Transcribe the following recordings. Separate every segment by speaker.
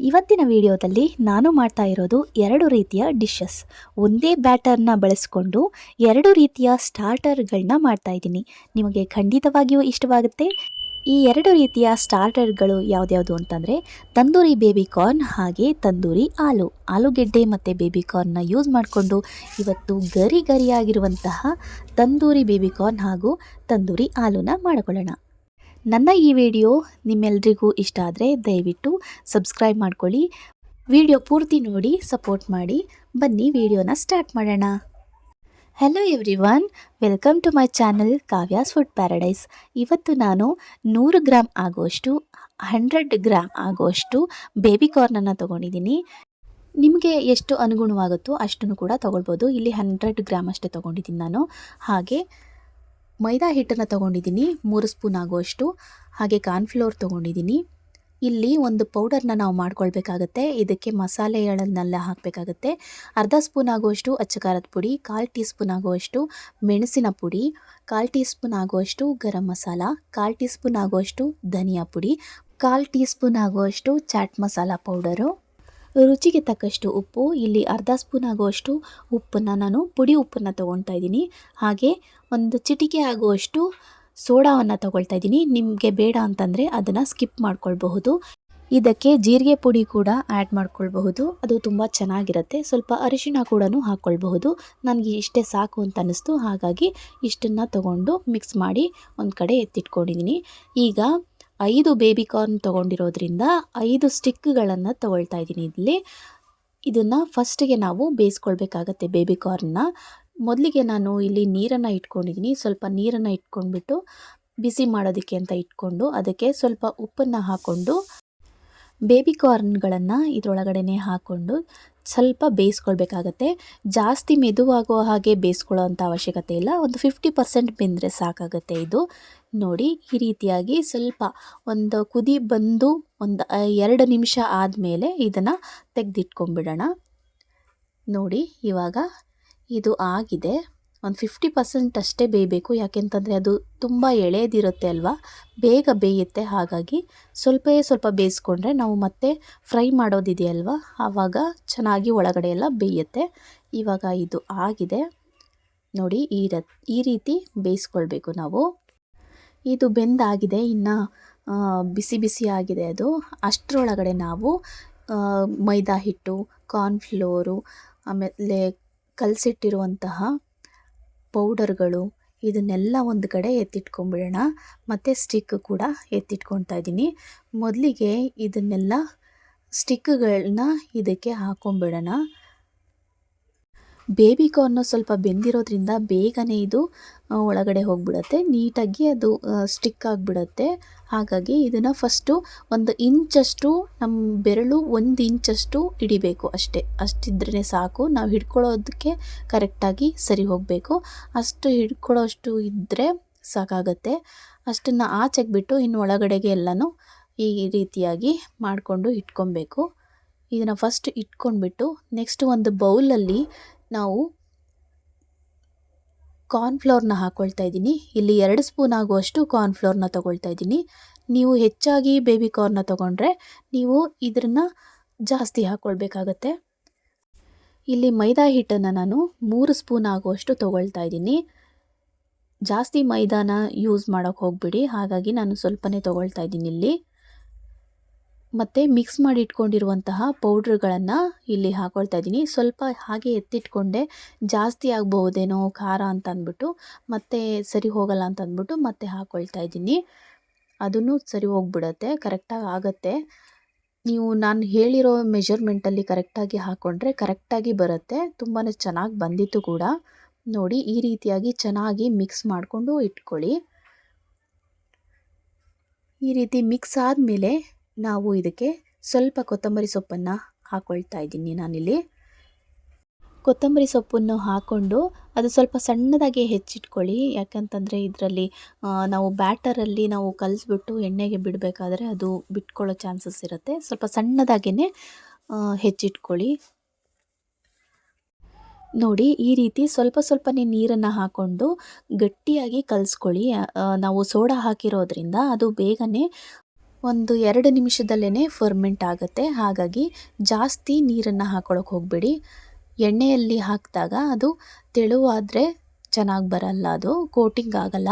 Speaker 1: ಇವತ್ತಿನ ವಿಡಿಯೋದಲ್ಲಿ ನಾನು ಮಾಡ್ತಾ ಇರೋದು ಎರಡು ರೀತಿಯ ಡಿಶಸ್ ಒಂದೇ ಬ್ಯಾಟರ್ನ ಬಳಸಿಕೊಂಡು ಎರಡು ರೀತಿಯ ಸ್ಟಾರ್ಟರ್ಗಳನ್ನ ಮಾಡ್ತಾ ಇದ್ದೀನಿ. ನಿಮಗೆ ಖಂಡಿತವಾಗಿಯೂ ಇಷ್ಟವಾಗುತ್ತೆ. ಈ ಎರಡು ರೀತಿಯ ಸ್ಟಾರ್ಟರ್ಗಳು ಯಾವ್ದ್ಯಾವುದು ಅಂತಂದರೆ ತಂದೂರಿ ಬೇಬಿ ಕಾರ್ನ್ ಹಾಗೆ ತಂದೂರಿ ಆಲೂ. ಆಲೂಗೆಡ್ಡೆ ಮತ್ತು ಬೇಬಿ ಕಾರ್ನ್ನ ಯೂಸ್ ಮಾಡಿಕೊಂಡು ಇವತ್ತು ಗರಿ ಗರಿಯಾಗಿರುವಂತಹ ತಂದೂರಿ ಬೇಬಿ ಕಾರ್ನ್ ಹಾಗೂ ತಂದೂರಿ ಆಲೂನ ಮಾಡಿಕೊಳ್ಳೋಣ. ನನ್ನ ಈ ವಿಡಿಯೋ ನಿಮ್ಮೆಲ್ರಿಗೂ ಇಷ್ಟ ಆದರೆ ದಯವಿಟ್ಟು ಸಬ್ಸ್ಕ್ರೈಬ್ ಮಾಡ್ಕೊಳ್ಳಿ. ವಿಡಿಯೋ ಪೂರ್ತಿ ನೋಡಿ ಸಪೋರ್ಟ್ ಮಾಡಿ. ಬನ್ನಿ, ವಿಡಿಯೋನ ಸ್ಟಾರ್ಟ್ ಮಾಡೋಣ. Hello everyone welcome to my channel Kavya's food paradise ಇವತ್ತು ನಾನು ನೂರು ಗ್ರಾಮ್ ಆಗುವಷ್ಟು ಹಂಡ್ರೆಡ್ ಗ್ರಾಮ್ ಆಗುವಷ್ಟು ಬೇಬಿ ಕಾರ್ನನ್ನು ತೊಗೊಂಡಿದ್ದೀನಿ. ನಿಮಗೆ ಎಷ್ಟು ಅನುಗುಣವಾಗುತ್ತೋ ಅಷ್ಟನ್ನು ಕೂಡ ತೊಗೊಳ್ಬೋದು. ಇಲ್ಲಿ ಹಂಡ್ರೆಡ್ ಗ್ರಾಮ್ ಅಷ್ಟೇ ತೊಗೊಂಡಿದ್ದೀನಿ ನಾನು. ಹಾಗೆ ಮೈದಾ ಹಿಟ್ಟನ್ನು ತೊಗೊಂಡಿದ್ದೀನಿ, ಮೂರು ಸ್ಪೂನ್ ಆಗುವಷ್ಟು. ಹಾಗೆ ಕಾರ್ನ್ಫ್ಲೋರ್ ತೊಗೊಂಡಿದ್ದೀನಿ. ಇಲ್ಲಿ ಒಂದು ಪೌಡರ್ನ ನಾವು ಮಾಡ್ಕೊಳ್ಬೇಕಾಗತ್ತೆ. ಇದಕ್ಕೆ ಮಸಾಲೆಗಳನ್ನೆಲ್ಲ ಹಾಕಬೇಕಾಗತ್ತೆ. ಅರ್ಧ ಸ್ಪೂನ್ ಆಗುವಷ್ಟು ಅಚ್ಚ ಖಾರದ ಪುಡಿ, ಕಾಲು ಟೀ ಸ್ಪೂನ್ ಆಗುವಷ್ಟು ಮೆಣಸಿನ ಪುಡಿ, ಕಾಲು ಟೀ ಸ್ಪೂನ್ ಆಗುವಷ್ಟು ಗರಂ ಮಸಾಲ, ಕಾಲು ಟೀ ಸ್ಪೂನ್ ಆಗುವಷ್ಟು ಧನಿಯಾ ಪುಡಿ, ಕಾಲು ಟೀ ಸ್ಪೂನ್ ಆಗುವಷ್ಟು ಚಾಟ್ ಮಸಾಲ ಪೌಡರು. ರುಚಿಗೆ ತಕ್ಕಷ್ಟು ಉಪ್ಪು, ಇಲ್ಲಿ ಅರ್ಧ ಸ್ಪೂನ್ ಆಗುವಷ್ಟು ಉಪ್ಪನ್ನು ನಾನು ಪುಡಿ ಉಪ್ಪನ್ನು ತೊಗೊಳ್ತಾ ಇದ್ದೀನಿ. ಹಾಗೆ ಒಂದು ಚಿಟಿಕೆ ಆಗುವಷ್ಟು ಸೋಡಾವನ್ನು ತೊಗೊಳ್ತಾ ಇದ್ದೀನಿ. ನಿಮಗೆ ಬೇಡ ಅಂತಂದರೆ ಅದನ್ನು ಸ್ಕಿಪ್ ಮಾಡ್ಕೊಳ್ಬಹುದು. ಇದಕ್ಕೆ ಜೀರಿಗೆ ಪುಡಿ ಕೂಡ ಆ್ಯಡ್ ಮಾಡ್ಕೊಳ್ಬಹುದು. ಅದು ತುಂಬ ಚೆನ್ನಾಗಿರುತ್ತೆ. ಸ್ವಲ್ಪ ಅರಿಶಿನ ಕೂಡ ಹಾಕ್ಕೊಳ್ಬಹುದು ನನಗೆ ಇಷ್ಟೇ ಸಾಕು ಅಂತ ಅನ್ನಿಸ್ತು. ಹಾಗಾಗಿ ಇಷ್ಟನ್ನು ತಗೊಂಡು ಮಿಕ್ಸ್ ಮಾಡಿ ಒಂದು ಕಡೆ ಎತ್ತಿಟ್ಕೊಂಡಿದ್ದೀನಿ. ಈಗ ಐದು ಬೇಬಿ ಕಾರ್ನ್ ತೊಗೊಂಡಿರೋದ್ರಿಂದ ಐದು ಸ್ಟಿಕ್ಗಳನ್ನು ತೊಗೊಳ್ತಾ ಇದ್ದೀನಿ ಇಲ್ಲಿ ಇದನ್ನು ಫಸ್ಟಿಗೆ ನಾವು ಬೇಯಿಸ್ಕೊಳ್ಬೇಕಾಗತ್ತೆ ಬೇಬಿ ಕಾರ್ನ್ನ ಮೊದಲಿಗೆ ನಾನು ಇಲ್ಲಿ ನೀರನ್ನು ಇಟ್ಕೊಂಡಿದ್ದೀನಿ ಸ್ವಲ್ಪ ನೀರನ್ನು ಇಟ್ಕೊಂಡ್ಬಿಟ್ಟು ಬಿಸಿ ಮಾಡೋದಕ್ಕೆ ಅಂತ ಇಟ್ಕೊಂಡು ಅದಕ್ಕೆ ಸ್ವಲ್ಪ ಉಪ್ಪನ್ನು ಹಾಕ್ಕೊಂಡು ಬೇಬಿ ಕಾರ್ನ್ಗಳನ್ನು ಇದರೊಳಗಡೆ ಹಾಕ್ಕೊಂಡು ಸ್ವಲ್ಪ ಬೇಯಿಸ್ಕೊಳ್ಬೇಕಾಗತ್ತೆ. ಜಾಸ್ತಿ ಮೆದುವಾಗುವ ಹಾಗೆ ಬೇಯಿಸ್ಕೊಳ್ಳೋ ಅವಶ್ಯಕತೆ ಇಲ್ಲ. ಒಂದು ಫಿಫ್ಟಿ ಪರ್ಸೆಂಟ್ ಬೆಂದರೆ ಸಾಕಾಗುತ್ತೆ ಇದು. ನೋಡಿ, ಈ ರೀತಿಯಾಗಿ ಸ್ವಲ್ಪ ಒಂದು ಕುದಿ ಬಂದು ಒಂದು ಎರಡು ನಿಮಿಷ ಆದಮೇಲೆ ಇದನ್ನು ತೆಗೆದಿಟ್ಕೊಂಬಿಡೋಣ ನೋಡಿ, ಇವಾಗ ಇದು ಆಗಿದೆ. ಒಂದು ಫಿಫ್ಟಿ ಪರ್ಸೆಂಟ್ ಅಷ್ಟೇ ಬೇಯಬೇಕು. ಯಾಕೆಂತಂದರೆ ಅದು ತುಂಬ ಎಳೆದಿರುತ್ತೆ ಅಲ್ವಾ? ಬೇಗ ಬೇಯುತ್ತೆ. ಹಾಗಾಗಿ ಸ್ವಲ್ಪವೇ ಸ್ವಲ್ಪ ಬೇಯಿಸ್ಕೊಂಡ್ರೆ ನಾವು ಮತ್ತೆ ಫ್ರೈ ಮಾಡೋದಿದೆಯಲ್ವಾ? ಆವಾಗ ಚೆನ್ನಾಗಿ ಒಳಗಡೆ ಎಲ್ಲ ಬೇಯುತ್ತೆ. ಇವಾಗ ಇದು ಆಗಿದೆ. ನೋಡಿ, ಈ ರ, ಈ ರೀತಿ ಬೇಯಿಸ್ಕೊಳ್ಬೇಕು ನಾವು. ಇದು ಬೆಂದಾಗಿದೆ. ಇನ್ನು ಬಿಸಿ ಬಿಸಿ ಆಗಿದೆ ಅದು. ಅಷ್ಟರೊಳಗಡೆ ನಾವು ಮೈದಾ ಹಿಟ್ಟು, ಕಾರ್ನ್ಫ್ಲೋರು, ಆಮೇಲೆ ಕಲಸಿಟ್ಟಿರುವಂತಹ ಪೌಡರ್ಗಳು ಇದನ್ನೆಲ್ಲ ಒಂದು ಕಡೆ ಎತ್ತಿಟ್ಕೊಂಡ್ಬಿಡೋಣ ಮತ್ತು ಸ್ಟಿಕ್ ಕೂಡ ಎತ್ತಿಟ್ಕೊಳ್ತಾ ಇದ್ದೀನಿ. ಮೊದಲಿಗೆ ಇದನ್ನೆಲ್ಲ ಸ್ಟಿಕ್ಗಳನ್ನ ಇದಕ್ಕೆ ಹಾಕೊಂಡ್ಬಿಡೋಣ ಬೇಬಿ ಕಾರ್ನು ಸ್ವಲ್ಪ ಬೆಂದಿರೋದ್ರಿಂದ ಬೇಗನೆ ಇದು ಒಳಗಡೆ ಹೋಗಿಬಿಡತ್ತೆ. ನೀಟಾಗಿ ಅದು ಸ್ಟಿಕ್ ಆಗಿಬಿಡತ್ತೆ. ಹಾಗಾಗಿ ಇದನ್ನು ಫಸ್ಟು ಒಂದು ಇಂಚಷ್ಟು ನಮ್ಮ ಬೆರಳು ಒಂದು ಇಂಚಷ್ಟು ಹಿಡಿಬೇಕು ಅಷ್ಟೇ. ಅಷ್ಟಿದ್ರೇ ಸಾಕು. ನಾವು ಹಿಡ್ಕೊಳ್ಳೋದಕ್ಕೆ ಕರೆಕ್ಟಾಗಿ ಸರಿ ಹೋಗಬೇಕು. ಅಷ್ಟು ಹಿಡ್ಕೊಳ್ಳೋಷ್ಟು ಇದ್ದರೆ ಸಾಕಾಗತ್ತೆ. ಅಷ್ಟನ್ನು ಆಚೆಗೆ ಬಿಟ್ಟು ಇನ್ನು ಒಳಗಡೆಗೆ ಎಲ್ಲನೂ ಈ ರೀತಿಯಾಗಿ ಮಾಡಿಕೊಂಡು ಇಟ್ಕೊಬೇಕು. ಇದನ್ನು ಫಸ್ಟ್ ಇಟ್ಕೊಂಡ್ಬಿಟ್ಟು, ನೆಕ್ಸ್ಟ್ ಒಂದು ಬೌಲಲ್ಲಿ ನಾವು ಕಾರ್ನ್ಫ್ಲೋರ್ನ ಹಾಕ್ಕೊಳ್ತಾ ಇದ್ದೀನಿ. ಇಲ್ಲಿ ಎರಡು ಸ್ಪೂನ್ ಆಗುವಷ್ಟು ಕಾರ್ನ್ಫ್ಲೋರ್ನ ತೊಗೊಳ್ತಾ ಇದ್ದೀನಿ. ನೀವು ಹೆಚ್ಚಾಗಿ ಬೇಬಿ ಕಾರ್ನ ತೊಗೊಂಡ್ರೆ ನೀವು ಇದನ್ನು ಜಾಸ್ತಿ ಹಾಕ್ಕೊಳ್ಬೇಕಾಗತ್ತೆ ಇಲ್ಲಿ ಮೈದಾ ಹಿಟ್ಟನ್ನು ನಾನು ಮೂರು ಸ್ಪೂನ್ ಆಗುವಷ್ಟು ತೊಗೊಳ್ತಾ ಇದ್ದೀನಿ. ಜಾಸ್ತಿ ಮೈದಾನ ಯೂಸ್ ಮಾಡೋಕ್ಕೆ ಹೋಗ್ಬಿಡಿ. ಹಾಗಾಗಿ ನಾನು ಸ್ವಲ್ಪನೇ ತೊಗೊಳ್ತಾ ಇದ್ದೀನಿ ಇಲ್ಲಿ. ಮತ್ತು ಮಿಕ್ಸ್ ಮಾಡಿ ಇಟ್ಕೊಂಡಿರುವಂತಹ ಪೌಡ್ರ್ಗಳನ್ನು ಇಲ್ಲಿ ಹಾಕ್ಕೊಳ್ತಾ ಇದ್ದೀನಿ. ಸ್ವಲ್ಪ ಹಾಗೆ ಎತ್ತಿಟ್ಕೊಂಡೆ ಜಾಸ್ತಿ ಆಗಬಹುದೇನೋ ಖಾರ ಅಂತ ಅಂದ್ಬಿಟ್ಟು ಮತ್ತೆ ಸರಿ ಹೋಗಲ್ಲ ಅಂತ ಅಂದ್ಬಿಟ್ಟು ಮತ್ತೆ ಹಾಕ್ಕೊಳ್ತಾ ಇದ್ದೀನಿ. ಅದನ್ನು ಸರಿ ಹೋಗ್ಬಿಡತ್ತೆ ಕರೆಕ್ಟಾಗಿ ಆಗುತ್ತೆ. ನೀವು ನಾನು ಹೇಳಿರೋ ಮೆಜರ್ಮೆಂಟಲ್ಲಿ ಕರೆಕ್ಟಾಗಿ ಹಾಕ್ಕೊಂಡ್ರೆ ಕರೆಕ್ಟಾಗಿ ಬರುತ್ತೆ. ತುಂಬಾ ಚೆನ್ನಾಗಿ ಬಂದಿತ್ತು ಕೂಡ. ನೋಡಿ, ಈ ರೀತಿಯಾಗಿ ಚೆನ್ನಾಗಿ ಮಿಕ್ಸ್ ಮಾಡಿಕೊಂಡು ಇಟ್ಕೊಳ್ಳಿ. ಈ ರೀತಿ ಮಿಕ್ಸ್ ಆದಮೇಲೆ ನಾವು ಇದಕ್ಕೆ ಸ್ವಲ್ಪ ಕೊತ್ತಂಬರಿ ಸೊಪ್ಪನ್ನು ಹಾಕ್ಕೊಳ್ತಾ ಇದ್ದೀನಿ ನಾನಿಲ್ಲಿ. ಕೊತ್ತಂಬರಿ ಸೊಪ್ಪನ್ನು ಹಾಕ್ಕೊಂಡು ಅದು ಸ್ವಲ್ಪ ಸಣ್ಣದಾಗಿ ಹೆಚ್ಚಿಟ್ಕೊಳ್ಳಿ. ಯಾಕಂತಂದರೆ ಇದರಲ್ಲಿ ನಾವು ಬ್ಯಾಟರಲ್ಲಿ ನಾವು ಕಲಿಸ್ಬಿಟ್ಟು ಎಣ್ಣೆಗೆ ಬಿಡಬೇಕಾದ್ರೆ ಅದು ಬಿಟ್ಕೊಳ್ಳೋ ಚಾನ್ಸಸ್ ಇರುತ್ತೆ. ಸ್ವಲ್ಪ ಸಣ್ಣದಾಗೇ ಹೆಚ್ಚಿಟ್ಕೊಳ್ಳಿ. ನೋಡಿ, ಈ ರೀತಿ ಸ್ವಲ್ಪ ಸ್ವಲ್ಪನೇ ನೀರನ್ನು ಹಾಕ್ಕೊಂಡು ಗಟ್ಟಿಯಾಗಿ ಕಲಿಸ್ಕೊಳ್ಳಿ. ನಾವು ಸೋಡಾ ಹಾಕಿರೋದ್ರಿಂದ ಅದು ಬೇಗನೆ ಒಂದು ಎರಡು ನಿಮಿಷದಲ್ಲೇ ಫರ್ಮೆಂಟ್ ಆಗುತ್ತೆ. ಹಾಗಾಗಿ ಜಾಸ್ತಿ ನೀರನ್ನು ಹಾಕೊಳ್ಳೋಕೆ ಹೋಗಬೇಡಿ. ಎಣ್ಣೆಯಲ್ಲಿ ಹಾಕಿದಾಗ ಅದು ತೆಳುವಾದರೆ ಚೆನ್ನಾಗಿ ಬರಲ್ಲ, ಅದು ಕೋಟಿಂಗ್ ಆಗಲ್ಲ.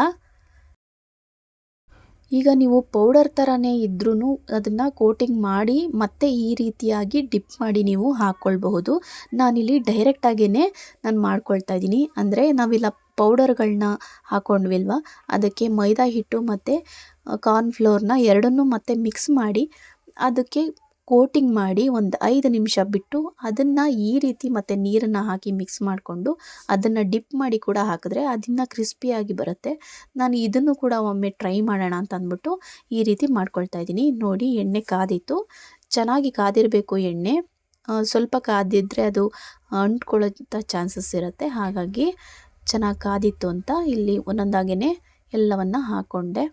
Speaker 1: ಈಗ ನೀವು ಪೌಡರ್ ಥರನೇ ಇದ್ರೂ ಅದನ್ನು ಕೋಟಿಂಗ್ ಮಾಡಿ ಮತ್ತೆ ಈ ರೀತಿಯಾಗಿ ಡಿಪ್ ಮಾಡಿ ನೀವು ಹಾಕ್ಕೊಳ್ಬಹುದು ನಾನಿಲ್ಲಿ ಡೈರೆಕ್ಟಾಗೇ ನಾನು ಮಾಡ್ಕೊಳ್ತಾ ಇದ್ದೀನಿ. ಅಂದರೆ ನಾವಿಲ್ಲ ಪೌಡರ್ಗಳನ್ನ ಹಾಕ್ಕೊಂಡ್ವಿಲ್ವ ಅದಕ್ಕೆ ಮೈದಾ ಹಿಟ್ಟು ಮತ್ತು ಕಾರ್ನ್ಫ್ಲೋರ್ನ ಎರಡನ್ನೂ ಮತ್ತೆ ಮಿಕ್ಸ್ ಮಾಡಿ, ಅದಕ್ಕೆ ಕೋಟಿಂಗ್ ಮಾಡಿ ಒಂದು ಐದು ನಿಮಿಷ ಬಿಟ್ಟು ಅದನ್ನು ಈ ರೀತಿ ಮತ್ತು ನೀರನ್ನು ಹಾಕಿ ಮಿಕ್ಸ್ ಮಾಡಿಕೊಂಡು ಅದನ್ನು ಡಿಪ್ ಮಾಡಿ ಕೂಡ ಹಾಕಿದ್ರೆ ಅದನ್ನು ಕ್ರಿಸ್ಪಿಯಾಗಿ ಬರುತ್ತೆ. ನಾನು ಇದನ್ನು ಕೂಡ ಒಮ್ಮೆ ಟ್ರೈ ಮಾಡೋಣ ಅಂತ ಅಂದ್ಬಿಟ್ಟು ಈ ರೀತಿ ಮಾಡ್ಕೊಳ್ತಾ ಇದ್ದೀನಿ. ನೋಡಿ ಎಣ್ಣೆ ಕಾದಿತ್ತು. ಚೆನ್ನಾಗಿ ಕಾದಿರಬೇಕು ಎಣ್ಣೆ. ಸ್ವಲ್ಪ ಕಾದಿದ್ದರೆ ಅದು ಅಂಟ್ಕೊಳ್ಳೋಂಥ ಚಾನ್ಸಸ್ ಇರುತ್ತೆ. ಹಾಗಾಗಿ ಚೆನ್ನಾಗಿ ಕಾದಿತ್ತು ಅಂತ ಇಲ್ಲಿ ಒಂದೊಂದಾಗೇ ಎಲ್ಲವನ್ನು ಹಾಕ್ಕೊಂಡೆ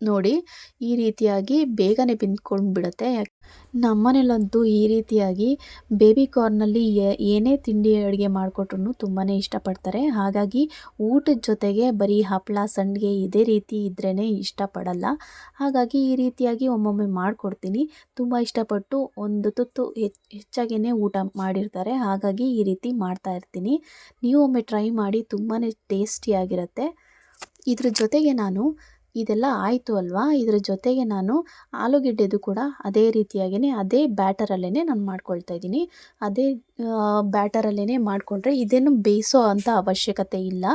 Speaker 1: ನೋಡಿ ಈ ರೀತಿಯಾಗಿ ಬೇಗನೆ ಬಿಂದ್ಕೊಂಡ್ಬಿಡುತ್ತೆ. ಯಾಕೆ ನಮ್ಮನೇಲಂತೂ ಈ ರೀತಿಯಾಗಿ ಬೇಬಿ ಕಾರ್ನಲ್ಲಿ ಏನೇ ತಿಂಡಿ ಅಡುಗೆ ಮಾಡಿಕೊಟ್ರು ತುಂಬಾ ಇಷ್ಟಪಡ್ತಾರೆ. ಹಾಗಾಗಿ ಊಟದ ಜೊತೆಗೆ ಬರೀ ಹಪ್ಪಳ ಸಂಡಿಗೆ ಇದೇ ರೀತಿ ಇದ್ರೇ ಇಷ್ಟಪಡಲ್ಲ. ಹಾಗಾಗಿ ಈ ರೀತಿಯಾಗಿ ಒಮ್ಮೊಮ್ಮೆ ಮಾಡಿಕೊಡ್ತೀನಿ. ತುಂಬ ಇಷ್ಟಪಟ್ಟು ಒಂದು ತುತ್ತು ಹೆಚ್ಚು ಹೆಚ್ಚಾಗೇ ಊಟ ಮಾಡಿರ್ತಾರೆ. ಹಾಗಾಗಿ ಈ ರೀತಿ ಮಾಡ್ತಾ ಇರ್ತೀನಿ. ನೀವು ಒಮ್ಮೆ ಟ್ರೈ ಮಾಡಿ ತುಂಬಾ ಟೇಸ್ಟಿಯಾಗಿರುತ್ತೆ. ಇದ್ರ ಜೊತೆಗೆ ನಾನು ಇದೆಲ್ಲ ಆಯಿತು ಅಲ್ವಾ? ಇದರ ಜೊತೆಗೆ ನಾನು ಆಲೂಗೆಡ್ಡೆದು ಕೂಡ ಅದೇ ರೀತಿಯಾಗಿಯೇ ಅದೇ ಬ್ಯಾಟರಲ್ಲೇ ನಾನು ಮಾಡ್ಕೊಳ್ತಾ ಇದ್ದೀನಿ. ಅದೇ ಬ್ಯಾಟರಲ್ಲೇ ಮಾಡಿಕೊಂಡ್ರೆ ಇದೇನು ಬೇಯಿಸೋ ಅಂತ ಅವಶ್ಯಕತೆ ಇಲ್ಲ.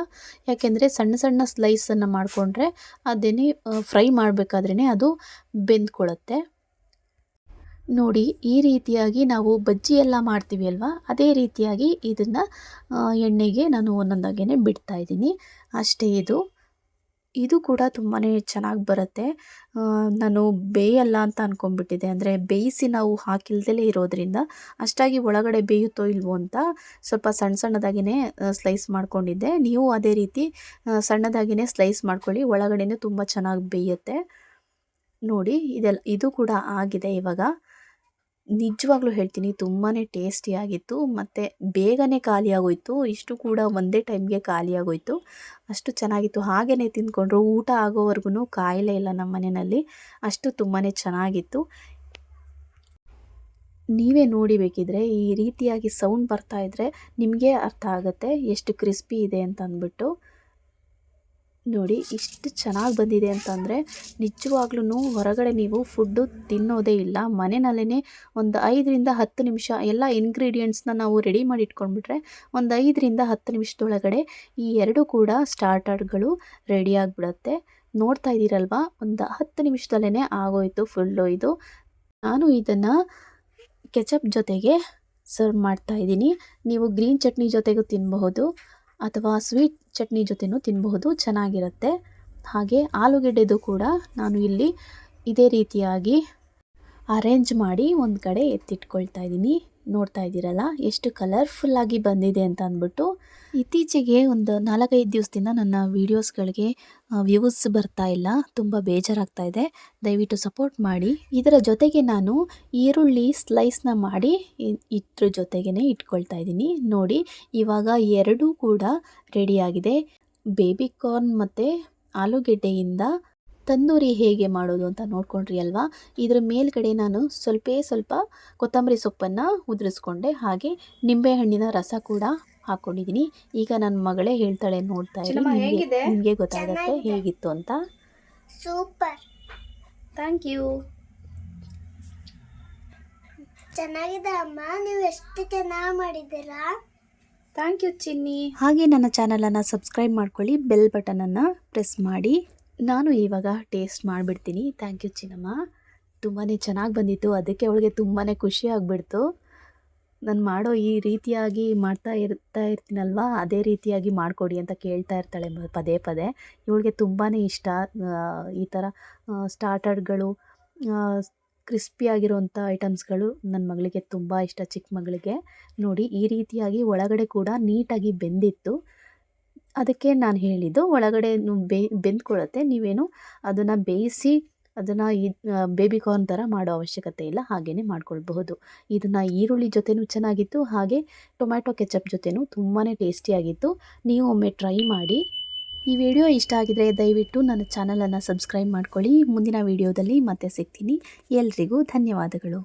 Speaker 1: ಯಾಕೆಂದರೆ ಸಣ್ಣ ಸಣ್ಣ ಸ್ಲೈಸನ್ನು ಮಾಡಿಕೊಂಡ್ರೆ ಅದೇನೇ ಫ್ರೈ ಮಾಡಬೇಕಾದ್ರೇ ಅದು ಬೆಂದ್ಕೊಳ್ಳುತ್ತೆ ನೋಡಿ, ಈ ರೀತಿಯಾಗಿ ನಾವು ಬಜ್ಜಿ ಎಲ್ಲ ಮಾಡ್ತೀವಿ ಅಲ್ವಾ? ಅದೇ ರೀತಿಯಾಗಿ ಇದನ್ನು ಎಣ್ಣೆಗೆ ನಾನು ಒಂದೊಂದಾಗೇ ಬಿಡ್ತಾ ಇದ್ದೀನಿ. ಅಷ್ಟೇ ಇದು. ಇದು ಕೂಡ ತುಂಬಾ ಚೆನ್ನಾಗಿ ಬರುತ್ತೆ. ನಾನು ಬೇಯಲ್ಲ ಅಂತ ಅಂದ್ಕೊಂಡ್ಬಿಟ್ಟಿದ್ದೆ ಅಂದರೆ ಬೇಯಿಸಿ ನಾವು ಹಾಕಿಲ್ದಲೇ ಇರೋದ್ರಿಂದ ಅಷ್ಟಾಗಿ ಒಳಗಡೆ ಬೇಯುತ್ತೋ ಇಲ್ವೋ ಅಂತ ಸ್ವಲ್ಪ ಸಣ್ಣ ಸಣ್ಣದಾಗಿಯೇ ಸ್ಲೈಸ್ ಮಾಡ್ಕೊಂಡಿದ್ದೆ. ನೀವು ಅದೇ ರೀತಿ ಸಣ್ಣದಾಗಿಯೇ ಸ್ಲೈಸ್ ಮಾಡ್ಕೊಳ್ಳಿ. ಒಳಗಡೆನೇ ತುಂಬ ಚೆನ್ನಾಗಿ ಬೇಯುತ್ತೆ. ನೋಡಿ, ಇದೆಲ್ಲ, ಇದು ಕೂಡ ಆಗಿದೆ ಇವಾಗ. ನಿಜವಾಗ್ಲೂ ಹೇಳ್ತೀನಿ ತುಂಬಾ ಟೇಸ್ಟಿಯಾಗಿತ್ತು ಮತ್ತು ಬೇಗನೆ ಖಾಲಿಯಾಗೋಯಿತು. ಇಷ್ಟು ಕೂಡ ಒಂದೇ ಟೈಮ್ಗೆ ಖಾಲಿಯಾಗೋಯಿತು. ಅಷ್ಟು ಚೆನ್ನಾಗಿತ್ತು. ಹಾಗೆಯೇ ತಿಂದ್ಕೊಂಡ್ರು, ಊಟ ಆಗೋವರೆಗೂ ಕಾಯಲೇ ಇಲ್ಲ ನಮ್ಮ ಮನೆಯಲ್ಲಿ. ಅಷ್ಟು ತುಂಬಾ ಚೆನ್ನಾಗಿತ್ತು. ನೀವೇ ನೋಡಿಬೇಕಿದ್ರೆ ಈ ರೀತಿಯಾಗಿ ಸೌಂಡ್ ಬರ್ತಾ ಇದ್ದರೆ ನಿಮಗೆ ಅರ್ಥ ಆಗುತ್ತೆ. ಎಷ್ಟು ಕ್ರಿಸ್ಪಿ ಇದೆ ಅಂತ ಅಂದ್ಬಿಟ್ಟು. ನೋಡಿ ಇಷ್ಟು ಚೆನ್ನಾಗಿ ಬಂದಿದೆ ಅಂತಂದರೆ ನಿಜವಾಗ್ಲೂ ಹೊರಗಡೆ ನೀವು ಫುಡ್ಡು ತಿನ್ನೋದೇ ಇಲ್ಲ. ಮನೆಯಲ್ಲೇ ಒಂದು ಐದರಿಂದ ಹತ್ತು ನಿಮಿಷ ಎಲ್ಲ ಇಂಗ್ರೀಡಿಯೆಂಟ್ಸ್ನ ನಾವು ರೆಡಿ ಮಾಡಿ ಇಟ್ಕೊಂಡ್ಬಿಟ್ರೆ ಒಂದು ಐದರಿಂದ ಹತ್ತು ನಿಮಿಷದೊಳಗಡೆ ಈ ಎರಡು ಕೂಡ ಸ್ಟಾರ್ಟರ್ಗಳು ರೆಡಿ ಆಗಿಬಿಡುತ್ತೆ. ನೋಡ್ತಾ ಇದ್ದೀರಲ್ವಾ? ಒಂದು ಹತ್ತು ನಿಮಿಷದಲ್ಲೇ ಆಗೋಯಿತು ಫುಲ್ಲು ಇದು. ನಾನು ಇದನ್ನು ಕೆಚಪ್ ಜೊತೆಗೆ ಸರ್ವ್ ಮಾಡ್ತಾ ಇದ್ದೀನಿ. ನೀವು ಗ್ರೀನ್ ಚಟ್ನಿ ಜೊತೆಗೂ ತಿನ್ನಬಹುದು ಅಥವಾ ಸ್ವೀಟ್ ಚಟ್ನಿ ಜೊತೆನೂ ತಿನ್ನಬಹುದು ಚೆನ್ನಾಗಿರುತ್ತೆ. ಹಾಗೆ ಆಲೂಗೆಡ್ಡೆದು ಕೂಡ ನಾನು ಇಲ್ಲಿ ಇದೇ ರೀತಿಯಾಗಿ ಅರೇಂಜ್ ಮಾಡಿ ಒಂದು ಕಡೆ ಎತ್ತಿಟ್ಕೊಳ್ತಾ ಇದ್ದೀನಿ ನೋಡ್ತಾ ಇದ್ದೀರಲ್ಲ, ಎಷ್ಟು ಕಲರ್ಫುಲ್ಲಾಗಿ ಬಂದಿದೆ ಅಂತ ಅಂದ್ಬಿಟ್ಟು. ಇತ್ತೀಚೆಗೆ ಒಂದು ನಾಲ್ಕೈದು ದಿವಸದಿಂದ ನನ್ನ ವೀಡಿಯೋಸ್ಗಳಿಗೆ ವ್ಯೂಸ್ ಬರ್ತಾ ಇಲ್ಲ. ತುಂಬ ಬೇಜಾರಾಗ್ತಾ ಇದೆ. ದಯವಿಟ್ಟು ಸಪೋರ್ಟ್ ಮಾಡಿ. ಇದರ ಜೊತೆಗೆ ನಾನು ಈರುಳ್ಳಿ ಸ್ಲೈಸ್ನ ಮಾಡಿ ಇದ್ರ ಜೊತೆಗೇ ಇಟ್ಕೊಳ್ತಾ ಇದ್ದೀನಿ ನೋಡಿ, ಇವಾಗ ಎರಡೂ ಕೂಡ ರೆಡಿಯಾಗಿದೆ ಬೇಬಿ ಕಾರ್ನ್ ಮತ್ತು ಆಲೂಗೆಡ್ಡೆಯಿಂದ ತಂದೂರಿ ಹೇಗೆ ಮಾಡೋದು ಅಂತ ನೋಡ್ಕೊಂಡ್ರಿ ಅಲ್ವಾ? ಇದರ ಮೇಲ್ಗಡೆ ನಾನು ಸ್ವಲ್ಪೇ ಸ್ವಲ್ಪ ಕೊತ್ತಂಬರಿ ಸೊಪ್ಪನ್ನು ಉದುರಿಸ್ಕೊಂಡೆ. ಹಾಗೆ ನಿಂಬೆಹಣ್ಣಿನ ರಸ ಕೂಡ ಹಾಕೊಂಡಿದ್ದೀನಿ ಈಗ ನನ್ನ ಮಗಳೇ ಹೇಳ್ತಾಳೆ ನೋಡ್ತಾ ಇದ್ದೀನಿ ನಿಮಗೆ ಗೊತ್ತಾಗುತ್ತೆ ಹೇಗಿತ್ತು ಅಂತ.
Speaker 2: ಸೂಪರ್.
Speaker 1: Thank you.
Speaker 2: ಚೆನ್ನಾಗಿದೆ ಅಮ್ಮ. ನೀವು ಎಷ್ಟು ಚೆನ್ನಾಗಿ ಮಾಡಿದ್ದೀರಾ?
Speaker 1: ಥ್ಯಾಂಕ್ ಯು ಚಿನ್ನಿ. ಹಾಗೆ ನನ್ನ ಚಾನಲನ್ನು ಸಬ್ಸ್ಕ್ರೈಬ್ ಮಾಡ್ಕೊಳ್ಳಿ. ಬೆಲ್ ಬಟನನ್ನು ಪ್ರೆಸ್ ಮಾಡಿ. ನಾನು ಇವಾಗ ಟೇಸ್ಟ್ ಮಾಡಿಬಿಡ್ತೀನಿ. Thank you Chinnamma. ತುಂಬಾ ಚೆನ್ನಾಗಿ ಬಂದಿತ್ತು. ಅದಕ್ಕೆ ಅವಳಿಗೆ ತುಂಬಾ ಖುಷಿ ಆಗಿಬಿಡ್ತು. ನಾನು ಮಾಡೋ ಈ ರೀತಿಯಾಗಿ ಮಾಡ್ತಾ ಇರ್ತಾ ಇರ್ತೀನಲ್ವಾ? ಅದೇ ರೀತಿಯಾಗಿ ಮಾಡಿಕೊಡಿ ಅಂತ ಕೇಳ್ತಾ ಇರ್ತಾಳೆ ಪದೇ ಪದೇ. ಇವಳಿಗೆ ತುಂಬಾ ಇಷ್ಟ. ಈ ಥರ ಸ್ಟಾರ್ಟರ್ಗಳು ಕ್ರಿಸ್ಪಿಯಾಗಿರುವಂಥ ಐಟಮ್ಸ್ಗಳು ನನ್ನ ಮಗಳಿಗೆ ತುಂಬ ಇಷ್ಟ ಚಿಕ್ಕ ಮಗಳಿಗೆ. ನೋಡಿ, ಈ ರೀತಿಯಾಗಿ ಒಳಗಡೆ ಕೂಡ ನೀಟಾಗಿ ಬೆಂದಿತ್ತು. ಅದಕ್ಕೆ ನಾನು ಹೇಳಿದ್ದು ಒಳಗಡೆ ಬೇ ಬೆಂದ್ಕೊಳ್ಳುತ್ತೆ ನೀವೇನು ಅದನ್ನು ಬೇಯಿಸಿ, ಅದನ್ನು ಈ ಬೇಬಿ ಕಾರ್ನ್ ಥರ ಮಾಡೋ ಅವಶ್ಯಕತೆ ಇಲ್ಲ ಹಾಗೆಯೇ ಮಾಡ್ಕೊಳ್ಬಹುದು. ಇದನ್ನು ಈರುಳ್ಳಿ ಜೊತೆನೂ ಚೆನ್ನಾಗಿತ್ತು, ಹಾಗೆ ಟೊಮ್ಯಾಟೊ ಕೆಚಪ್ ಜೊತೆನೂ ತುಂಬಾ ಟೇಸ್ಟಿಯಾಗಿತ್ತು. ನೀವು ಒಮ್ಮೆ ಟ್ರೈ ಮಾಡಿ. ಈ ವಿಡಿಯೋ ಇಷ್ಟ ಆಗಿದ್ರೆ ದಯವಿಟ್ಟು ನನ್ನ ಚಾನಲನ್ನು ಸಬ್ಸ್ಕ್ರೈಬ್ ಮಾಡ್ಕೊಳ್ಳಿ. ಮುಂದಿನ ವಿಡಿಯೋದಲ್ಲಿ ಮತ್ತೆ ಸಿಗ್ತೀನಿ. ಎಲ್ರಿಗೂ ಧನ್ಯವಾದಗಳು.